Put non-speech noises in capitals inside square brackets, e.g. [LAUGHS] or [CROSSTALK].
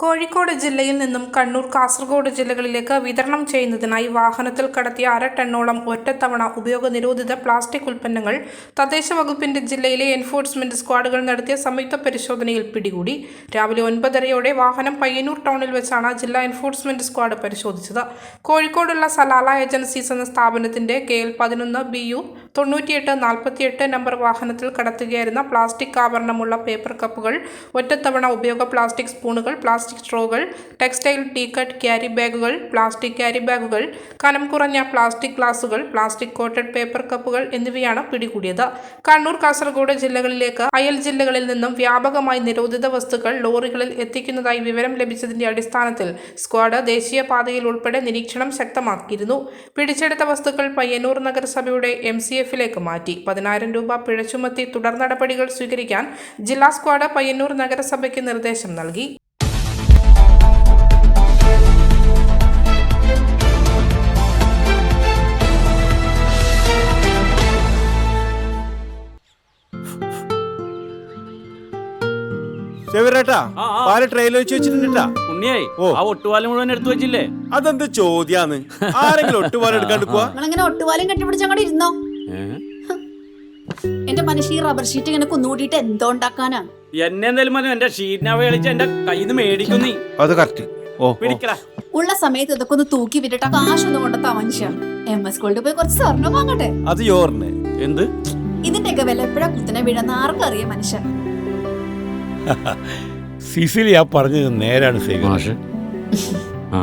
കോഴിക്കോട് ജില്ലയിൽ നിന്നും കണ്ണൂർ കാസർഗോഡ് ജില്ലകളിലേക്ക് വിതരണം ചെയ്യുന്നതിനായി വാഹനത്തിൽ കടത്തിയ അര ടണ്ണോളം ഒറ്റത്തവണ ഉപയോഗ നിരോധിത പ്ലാസ്റ്റിക് ഉൽപ്പന്നങ്ങൾ തദ്ദേശ വകുപ്പിന്റെ ജില്ലയിലെ എൻഫോഴ്സ്മെന്റ് സ്ക്വാഡുകൾ നടത്തിയ സംയുക്ത പരിശോധനയിൽ പിടികൂടി. രാവിലെ ഒൻപതരയോടെ വാഹനം പയ്യന്നൂർ ടൗണിൽ വെച്ചാണ് ജില്ലാ എൻഫോഴ്സ്മെന്റ് സ്ക്വാഡ് പരിശോധിച്ചത്. കോഴിക്കോടുള്ള സലാല ഏജൻസീസ് എന്ന സ്ഥാപനത്തിന്റെ കെ എൽ പതിനൊന്ന് ബി യു തൊണ്ണൂറ്റിയെട്ട് നാൽപ്പത്തിയെട്ട് നമ്പർ വാഹനത്തിൽ കടത്തുകയായിരുന്ന പ്ലാസ്റ്റിക് ആവരണമുള്ള പേപ്പർ കപ്പുകൾ ഒറ്റത്തവണ ഉപയോഗ പ്ലാസ്റ്റിക് സ്പൂണുകൾ പ്ലാസ്റ്റിക് സ്ട്രോകൾ ടെക്സ്റ്റൈൽ ടീ കട്ട് ക്യാരി ബാഗുകൾ പ്ലാസ്റ്റിക് ക്യാരി ബാഗുകൾ കനം കുറഞ്ഞ പ്ലാസ്റ്റിക് ഗ്ലാസുകൾ പ്ലാസ്റ്റിക് കോട്ടഡ് പേപ്പർ കപ്പുകൾ എന്നിവയാണ് പിടികൂടിയത്. കണ്ണൂർ കാസർഗോഡ് ജില്ലകളിലേക്ക് അയൽ ജില്ലകളിൽ നിന്നും വ്യാപകമായി നിരോധിത വസ്തുക്കൾ ലോറികളിൽ എത്തിക്കുന്നതായി വിവരം ലഭിച്ചതിന്റെ അടിസ്ഥാനത്തിൽ സ്ക്വാഡ് ദേശീയപാതയിൽ ഉൾപ്പെടെ നിരീക്ഷണം ശക്തമാക്കിയിരുന്നു. പിടിച്ചെടുത്ത വസ്തുക്കൾ പയ്യന്നൂർ നഗരസഭയുടെ എം സി എഫിലേക്ക് മാറ്റി. പതിനായിരം രൂപ പിഴ ചുമത്തി തുടർ നടപടികൾ സ്വീകരിക്കാൻ ജില്ലാ സ്ക്വാഡ് പയ്യന്നൂർ നഗരസഭയ്ക്ക് നിർദ്ദേശം നൽകി. ചെവിരേട്ടാ. പാൽ ട്രെയിനിൽ വെച്ച് വെച്ചിട്ടുണ്ടാ ഉണ്ണിയായി ആ ഒട്ടുപാലം മുഴുവൻ എടുത്തു വെച്ചില്ലേ? അതെന്ത് ചോദ്യാന്ന്? ആരെങ്കിലും ഒട്ടുപാലം എടുക്കാണ്ട് പോവാ? [LAUGHS] നിങ്ങളിങ്ങനെ ഒട്ടുപാലും കെട്ടിപ്പിടിച്ച് അങ്ങോട്ട് ഇരുന്നോ? എന്റെ മനുഷ്യ ഈ റബ്ബർ ഷീറ്റ് ഇങ്ങനെ കുന്നുകൂട്ടിട്ട് എന്തോ ഉണ്ടാക്കാനാ? എന്നെ എന്തായാലും എന്റെ ഷീറ്റിനെ വേളിച്ച് എന്റെ കയ്യിൽ നിന്ന് മേടിക്കും അത് കറക്റ്റ് ഓ. പിടിക്കടാ. ഉള്ള സമയത്ത് ഇതൊക്കെ ഒന്ന് തൂക്കി വിട്ടിട്ട് കാശ് കാശൊന്നും കൊണ്ടെത്താ മനുഷ്യ. എം എസ് സ്കൂളിൽ പോയി കുറച്ച് സ്വർണം വാങ്ങട്ടെ. അത് യോറിന്. എന്ത്? ഇതിന്റെയൊക്കെ വില എപ്പോഴാ കുത്തനെ വീഴുന്ന ആർക്കും അറിയ മനുഷ്യ. സിസിലി ആ പറഞ്ഞത് നേരാണ് സേവ്യർ ആ?